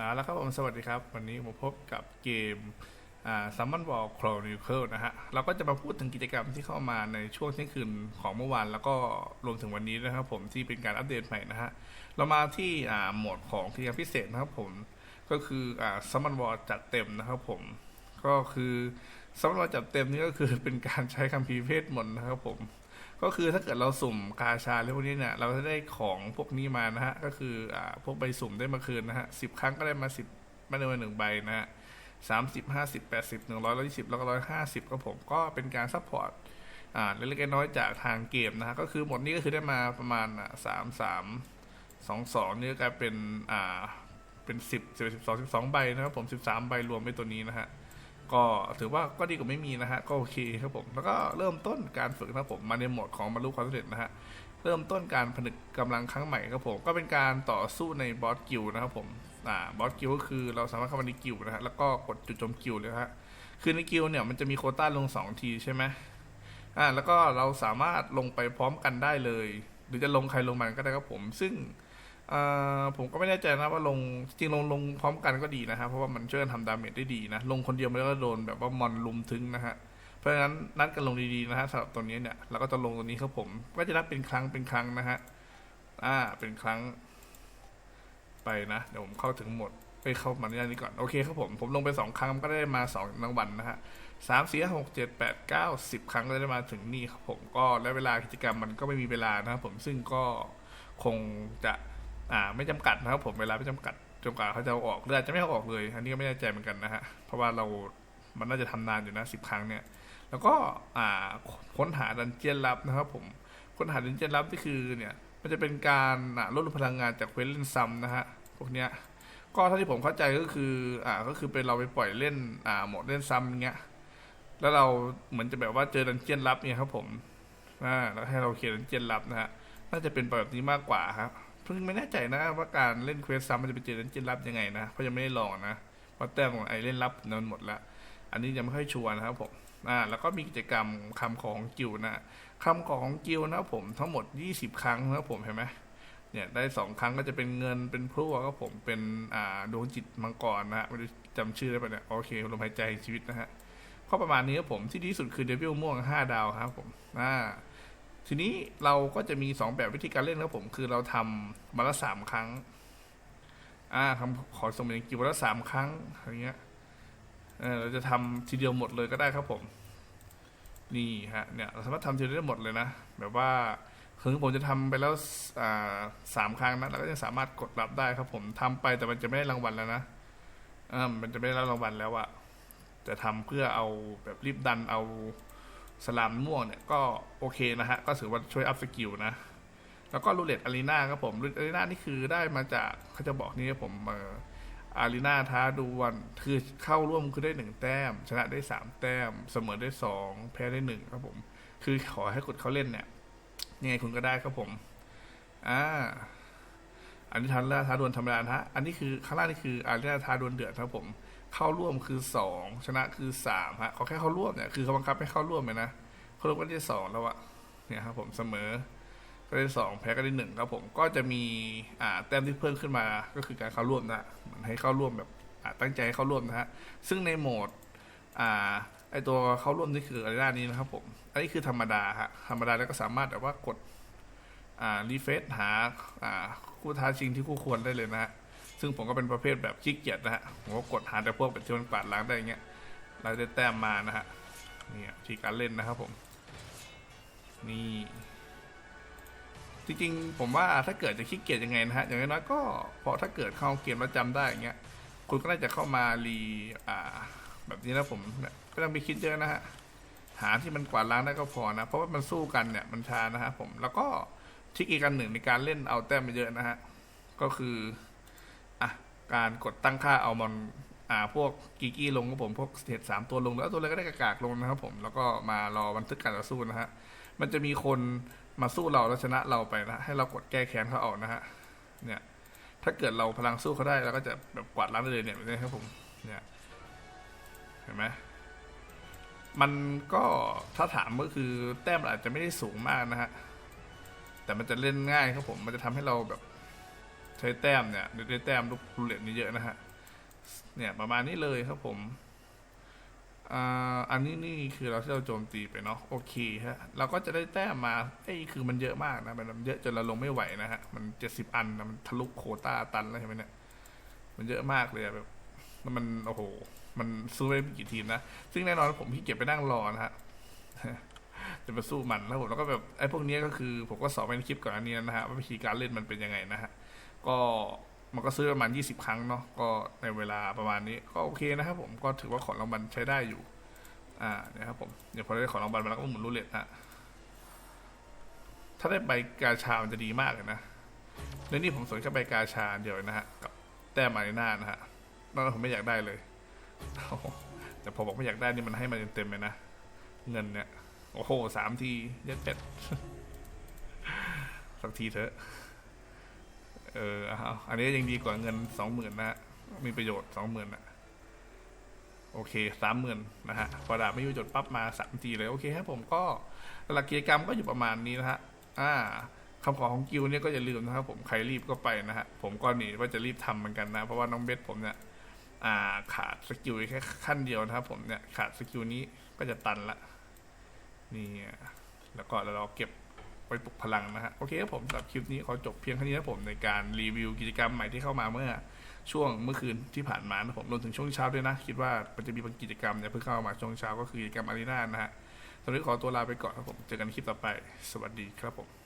อ่าแล้วครับผมสวัสดีครับ วันนี้ผมพบกับเกมอ่าซัมมอนบอลโครนิเคิลนะฮะ เราก็จะมาพูดถึงกิจกรรมที่เข้ามาในช่วงเที่คืนของเมื่อวาน แล้วก็รวมถึงวันนี้นะครับผมที่เป็นการอัปเดตใหม่นะฮะ เรามาที่อ่าโหมดของกิจกรรมพิเศษนะครับผมก็คืออ่าซัมมอนบอลจัดเต็มนะครับผมก็คือซัมมอนบอลจัดเต็มนี่ก็คือเป็นการใช้คัมภีร์เพศมนนะครับผม ก็คือถ้าเกิดเราสุ่มกาชาหรือพวกนี้เนี่ยเราจะได้ของพวกนี้มานะฮะก็คืออ่าพวกใบสุ่มได้มาคืนนะฮะสิบครั้งก็ได้มาสิบไม่ได้มาหนึ่งใบนะฮะสามสิบห้าสิบแปดสิบหนึ่งร้อยร้อยยี่สิบแล้วก็ร้อยห้าสิบก็ผมก็เป็นการซัพพอร์ตอ่าเล็กๆน้อยๆจากทางเกมนะฮะก็คือหมดนี้ก็คือได้มาประมาณสามสามสองสองนี่ก็กลายเป็นอ่าเป็นสิบสิบสิบสองสิบสองใบนะครับผมสิบสามใบรวมไปตัวนี้นะฮะ ก็ถือว่าก็ดีกว่าไม่มีนะฮะก็โอเคครับผม แล้วก็เริ่มต้นการฝึกนะครับผมมาในโหมดของบรรลุความสำเร็จนะฮะเริ่มต้นการผนึกกำลังครั้งใหม่ครับผมก็เป็นการต่อสู้ในบอสกิลนะครับผมอ่าบอสกิลก็คือเราสามารถเข้ามาในกิลนะฮะแล้วก็กดจุดโจมกิลเลยฮะคือในกิลเนี่ยมันจะมีโคต้าลงสองทีใช่ไหมอ่าแล้วก็เราสามารถลงไปพร้อมกันได้เลย หรือจะลงใครลงมันก็ได้ครับผม ซึ่ง ผมก็ไม่แน่ใจนะว่าลงจริงลงลงพร้อมกันก็ดีนะครับเพราะว่ามันช่วยกันทำดาเมจได้ดีนะ ลงคนเดียวมันก็โดนแบบว่ามอนลุมถึงนะฮะเพราะฉะนั้นนัดกันลงดีๆนะฮะสำหรับตัวนี้เนี่ยเราก็จะลงตัวนี้ครับผมก็จะนัดเป็นครั้งเป็นครั้งนะฮะอ่าเป็นครั้ง ไปนะเดี๋ยวผมเข้าถึงหมดไปเข้ามาในนี้ก่อนโอเคครับผมผมลงไปสองครั้งก็ได้มาสองรางวัลนะฮะสามสี่หกเจ็ดแปดเก้าสิบครั้งก็ได้มาถึงนี่ครับผมก็และเวลากิจกรรมมันก็ไม่มีเวลานะครับผมซึ่งก็คงจะ อ่า ไม่จำกัดนะครับ ผมเวลาไม่จำกัดจนกว่าเขาจะออกหรืออาจจะไม่เอาออกเลย อันนี้ก็ไม่แน่ใจเหมือนกันนะฮะเพราะว่าเรามันน่าจะทำนานอยู่นะสิบครั้งเนี่ย แล้วก็อ่าค้นหาดันเจียนลับนะครับ ผมค้นหาดันเจียนลับที่คือเนี่ย มันจะเป็นการอ่าลดพลังงานจากเควสเล่นซ้ำนะฮะพวกเนี้ยก็เท่าที่ผมเข้าใจก็คืออ่าก็คือเป็นเราไปปล่อยเล่นอ่าหมดเล่นซ้ำอย่างเงี้ยแล้วเราเหมือนจะแบบว่าเจอดันเจียนลับเนี่ยครับผมอ่าแล้วให้เราเคลียร์ดันเจียนลับนะฮะน่าจะเป็นแบบนี้มากกว่าครับ พิ่งไม่แน่ใจนะว่าการเล่นเควสซ้ำมันจะไปเจอดันเจียนลับยังไงนะเพราะยังไม่ได้ลองนะเพราะแต้มของไอเล่นลับนั้นหมดละอันนี้ยังไม่ค่อยชัวร์นะครับผมอ่าแล้วก็มีกิจกรรมคำของกิลนะคำของกิลนะครับผมทั้งหมด 20 ครั้งนะครับผมเห็นไหมเนี่ยได้สองครั้งก็จะเป็นเงินเป็นพลั่วครับผมเป็นอ่าดวงจิตมังกรนะฮะไม่รู้จำชื่อได้ปะเนี่ยโอเคลมหายใจชีวิตนะฮะก็ประมาณนี้ครับผมที่ดีสุดคือเดวิลม่วง5ดาวครับผมอ่า ทีนี้เราก็จะมีสองแบบวิธีการเล่นครับผม คือเราทำวันละสามครั้ง อ่าทำขอสมเป็นกิววันละสามครั้งอย่างเงี้ยเออเราจะทำทีเดียวหมดเลยก็ได้ครับผม นี่ฮะเนี่ยเราสามารถทำทีเดียวหมดเลยนะแบบว่าคือผมจะทำไปแล้วสามครั้งนะเราก็ยังสามารถกดรับได้ครับผมทำไปแต่มันจะไม่ได้รางวัลแล้วนะอ่ามันจะไม่ได้รับรางวัลแล้วอะแต่ทำเพื่อเอาแบบรีบดันเอา สลามม่วงเนี่ยก็โอเคนะฮะ ก็ถือว่าช่วยอัพสกิลนะ แล้วก็รูเลตอารีนาครับผมรูเลตอารีนานี่คือได้มาจากเขาจะบอกนี่ครับผมเอออารีนาท้าดวลคือเข้าร่วมคือได้หนึ่งแต้ม ชนะได้สามแต้ม เสมอได้สองแพ้ได้หนึ่งครับผม คือขอให้กดเขาเล่นเนี่ยยังไงคุณก็ได้ครับผมอ่าอันนี้ทันล่าท้าดวลธรรมดาฮะอันนี้คือข้างล่างนี่คืออารีนาท้าดวลเดือดครับผม เข้าร่วมคือสองชนะคือสามฮะเขาแค่เข้าร่วมเนี่ยคือเขาบังคับให้เข้าร่วมเลยนะเขาร่วมก็ได้สองแล้วอะเนี่ยครับผมเสมอก็ได้สองแพ้ก็ได้หนึ่งครับผมก็จะมีอ่าแต้มที่เพิ่มขึ้นมาก็คือการเข้าร่วมนะมือนให้เข้าร่วมแบบอ่าตั้งใจให้เข้าร่วมนะฮะซึ่งในโหมดอ่าไอตัวเข้าร่วมนี่คืออะไรด้านนี้นะครับผมอันนี้คือธรรมดาฮะธรรมดาแล้วก็สามารถแบบว่ากดอ่ารีเฟซหาอ่าคู่ท้าชิงที่คู่ควรได้เลยนะฮะ ซึ่งผมก็เป็นประเภทแบบขี้เกียจนะฮะผมก็กดหาแต่พวกแบบที่มันปาดล้างได้อย่างเงี้ยเราได้แต้มมานะฮะนี่ที่การเล่นนะครับผม นี่ จริงๆ ผมว่าถ้าเกิดจะขี้เกียจยังไงนะฮะ อย่างน้อยก็พอถ้าเกิดเข้าเกมแล้วจำได้อย่างเงี้ย คุณก็น่าจะเข้ามารีอ่า แบบนี้นะผมเนี่ยไม่ต้องไปคิดเยอะนะฮะ หาที่มันกวาดล้างได้ก็พอนะ เพราะว่ามันสู้กันเนี่ยมันชานะฮะผม แล้วก็ทิกอีกอันหนึ่งในการเล่นเอาแต้มไปเยอะนะฮะ ก็คือ การกดตั้งค่าเอามอนอ่าพวกกีกี้ลงครับผมพวกสเตทสามตัวลงแล้วตัวอะไรก็ได้กากๆลงนะครับผมแล้วก็มารอบันทึกการต่อสู้นะฮะมันจะมีคนมาสู้เราแล้วชนะเราไปนะให้เรากดแก้แค้นเขาออกนะฮะเนี่ยถ้าเกิดเราพลังสู้เขาได้เราก็จะแบบกวาดล้างได้เลยเนี่ยแบบนี้ครับผมเนี่ยเห็นไหมมันก็ถ้าถามก็คือแต้มอาจจะไม่ได้สูงมากนะฮะแต่มันจะเล่นง่ายครับผมมันจะทำให้เราแบบ ใช้แต้มเนี่ยได้แต้มลูกรูเล็ตนี่เยอะนะฮะเนี่ยประมาณนี้เลยครับผมอันนี้นี่คือเราที่เราโจมตีไปเนาะโอเคฮะเราก็จะได้แต้มมาไอ้คือมันเยอะมากนะมันเยอะจนเราลงไม่ไหวนะฮะมันเจ็ดสิบอันนะมันทะลุโคต้าตันแล้วใช่ไหมเนี่ยมันเยอะมากเลยอะแบบมันโอ้โห มันสู้ไม่ได้กี่ทีมนะซึ่งแน่นอนผมพี่เก็บไปนั่งรอนะฮะจะมาสู้มันแล้วผมแล้วก็แบบไอ้พวกนี้ก็คือผมก็สอนไปในคลิปก่อนอันนี้นะฮะว่าวิธีการเล่นมันเป็นยังไงนะฮะ ก็มันก็ซื้อประมาณ 20 ครั้งเนาะก็ในเวลาประมาณนี้ก็โอเคนะครับผมก็ถือว่าของรางวัลใช้ได้อยู่ อ่าเนี่ยครับผมเดี๋ยวพอได้ของรางวัลมาแล้วก็หมุนรูเล็ตฮะถ้าได้ใบกาชา มันจะดีมากเลยนะในนี่ผมสนแค่ใบกาชาเดียวนะฮะกับแต้มมาในหน้านะฮะนอกนั้นผมไม่อยากได้เลยแต่พอบอกไม่อยากได้นี่มันให้มาเต็มๆเลยนะเงินเนี่ยโอ้โหสามทีเย็ดเป็ดสักทีเถอะ เอออาอันนี้ยังดีกว่าเงินสองหมื่นนะมีประโยชน์สองหมื่นนะโอเคสามหมื่นนะฮะพอดาบไม่อยู่จดปั๊บมาสามทีเลย โอเคครับผมก็หลักกิจกรรมก็อยู่ประมาณนี้นะฮะอ่าคำขอของกิวเนี่ยก็อย่าลืมนะครับผมใครรีบก็ไปนะฮะผมก็นี่ว่าจะรีบทำเหมือนกันนะ เพราะว่าน้องเบสผมเนี่ยอ่าขาดสกิลแค่ขั้นเดียวนะครับผมเนี่ยขาดสกิลนี้ก็จะตันละนี่แล้วก็เราเก็บ ไปปลุกพลังนะฮะโอเคครับผมสำหรับคลิปนี้ขอจบเพียงแค่นี้นะผมในการรีวิวกิจกรรมใหม่ที่เข้ามาเมื่อช่วงเมื่อคืนที่ผ่านมานะผมรวมถึงช่วงเช้าด้วยนะ คิดว่ามันจะมีบางกิจกรรมเนี่ยเพิ่งเข้ามาช่วงเช้าก็คือกิจกรรมอารีนานะฮะตอนนี้ขอตัวลาไปก่อนครับผมเจอกันคลิปต่อไป สวัสดีครับผม